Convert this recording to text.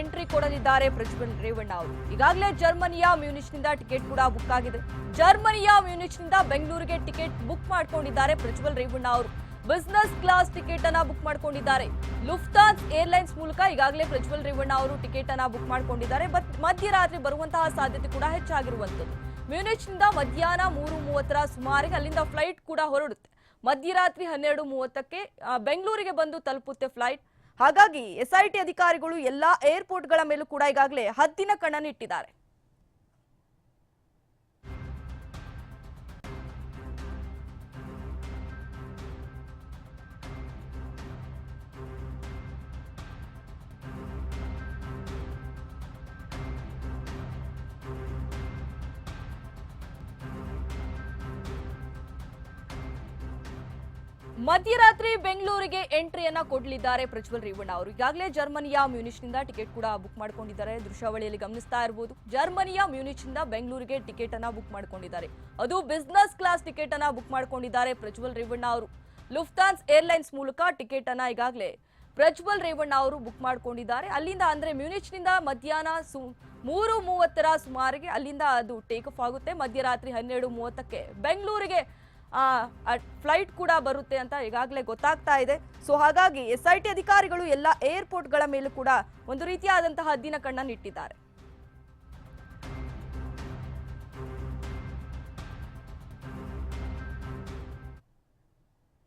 Entry ಕೊಡಲಿದ್ದಾರೆ Prajwal Revanna ಅವರು. ಈಗಾಗಲೇ ಜರ್ಮನಿಯ ಮ್ಯೂನಿಚ್ನಿಂದ ಟಿಕೆಟ್ ಕೂಡ ಬುಕ್ ಆಗಿದೆ. ಜರ್ಮನಿಯ ಮ್ಯೂನಿಚ್ನಿಂದ ಬೆಂಗಳೂರಿಗೆ ಟಿಕೆಟ್ ಬುಕ್ ಮಾಡ್ಕೊಂಡಿದ್ದಾರೆ ಪ್ರಜ್ವಲ್ ರೇವಣ್ಣ ಅವರು. ಬಿಸ್ನೆಸ್ ಕ್ಲಾಸ್ ಟಿಕೆಟ್ ಅನ್ನ ಬುಕ್ ಮಾಡಿಕೊಂಡಿದ್ದಾರೆ. ಲುಫ್ತಾನ್ಸ್ ಏರ್ಲೈನ್ಸ್ ಮೂಲಕ ಈಗಾಗಲೇ ಪ್ರಜ್ವಲ್ ರೇವಣ್ಣ ಅವರು ಟಿಕೆಟ್ ಅನ್ನ ಬುಕ್ ಮಾಡ್ಕೊಂಡಿದ್ದಾರೆ. ಬಟ್ ಮಧ್ಯರಾತ್ರಿ ಬರುವಂತಹ ಸಾಧ್ಯತೆ ಕೂಡ ಹೆಚ್ಚಾಗಿರುವಂಥದ್ದು. ಮ್ಯೂನಿಚ್ನಿಂದ ಮಧ್ಯಾಹ್ನ ಮೂರು ಮೂವತ್ತರ ಸುಮಾರಿಗೆ ಅಲ್ಲಿಂದ ಫ್ಲೈಟ್ ಕೂಡ ಹೊರಡುತ್ತೆ. ಮಧ್ಯರಾತ್ರಿ ಹನ್ನೆರಡು ಮೂವತ್ತಕ್ಕೆ ಬೆಂಗಳೂರಿಗೆ ಬಂದು ತಲುಪುತ್ತೆ ಫ್ಲೈಟ್. ಹಾಗಾಗಿ ಎಸ್ಐಟಿ ಅಧಿಕಾರಿಗಳು ಎಲ್ಲಾ ಏರ್ಪೋರ್ಟ್ಗಳ ಮೇಲೂ ಕೂಡ ಈಗಾಗಲೇ ಹದ್ದಿನ ಕಣ್ಣನ್ನಿಟ್ಟಿದ್ದಾರೆ ಮಧ್ಯರಾತ್ರಿ ಬೆಂಗಳೂರಿಗೆ ಎಂಟ್ರಿಯನ್ನ ಕೊಡಲಿದ್ದಾರೆ ಪ್ರಜ್ವಲ್ ರೇವಣ್ಣ ಅವರು. ಈಗಾಗಲೇ ಜರ್ಮನಿಯ ಮ್ಯೂನಿಚ್ನಿಂದ ಟಿಕೆಟ್ ಕೂಡ ಬುಕ್ ಮಾಡ್ಕೊಂಡಿದ್ದಾರೆ. ದೃಶ್ಯಾವಳಿಯಲ್ಲಿ ಗಮನಿಸ್ತಾ ಇರಬಹುದು ಜರ್ಮನಿಯ ಮ್ಯೂನಿಚ್ನಿಂದ ಬೆಂಗಳೂರಿಗೆ ಟಿಕೆಟ್ ಅನ್ನ ಬುಕ್ ಮಾಡ್ಕೊಂಡಿದ್ದಾರೆ. ಅದು ಬಿಸ್ನೆಸ್ ಕ್ಲಾಸ್ ಟಿಕೆಟ್ ಅನ್ನ ಬುಕ್ ಮಾಡ್ಕೊಂಡಿದ್ದಾರೆ ಪ್ರಜ್ವಲ್ ರೇವಣ್ಣ ಅವರು. ಲುಫ್ತಾನ್ಸ್ ಏರ್ಲೈನ್ಸ್ ಮೂಲಕ ಟಿಕೆಟ್ ಅನ್ನ ಈಗಾಗಲೇ ಪ್ರಜ್ವಲ್ ರೇವಣ್ಣ ಅವರು ಬುಕ್ ಮಾಡ್ಕೊಂಡಿದ್ದಾರೆ. ಅಲ್ಲಿಂದ ಅಂದ್ರೆ ಮ್ಯೂನಿಚ್ನಿಂದ ಮಧ್ಯಾಹ್ನ ಮೂರು ಮೂವತ್ತರ ಸುಮಾರಿಗೆ ಅಲ್ಲಿಂದ ಅದು ಟೇಕ್ ಆಫ್ ಆಗುತ್ತೆ. ಮಧ್ಯರಾತ್ರಿ ಹನ್ನೆರಡು ಮೂವತ್ತಕ್ಕೆ ಬೆಂಗಳೂರಿಗೆ ಫ್ಲೈಟ್ ಕೂಡ ಬರುತ್ತೆ ಅಂತ ಈಗಾಗಲೇ ಗೊತ್ತಾಗ್ತಾ ಇದೆ. ಸೊ ಹಾಗಾಗಿ ಎಸ್ ಐ ಟಿ ಅಧಿಕಾರಿಗಳು ಎಲ್ಲ ಏರ್ಪೋರ್ಟ್ಗಳ ಮೇಲೂ ಕೂಡ ಒಂದು ರೀತಿಯಾದಂತಹ ಹದ್ದಿನ ಕಣ್ಣನ್ನು ಇಟ್ಟಿದ್ದಾರೆ.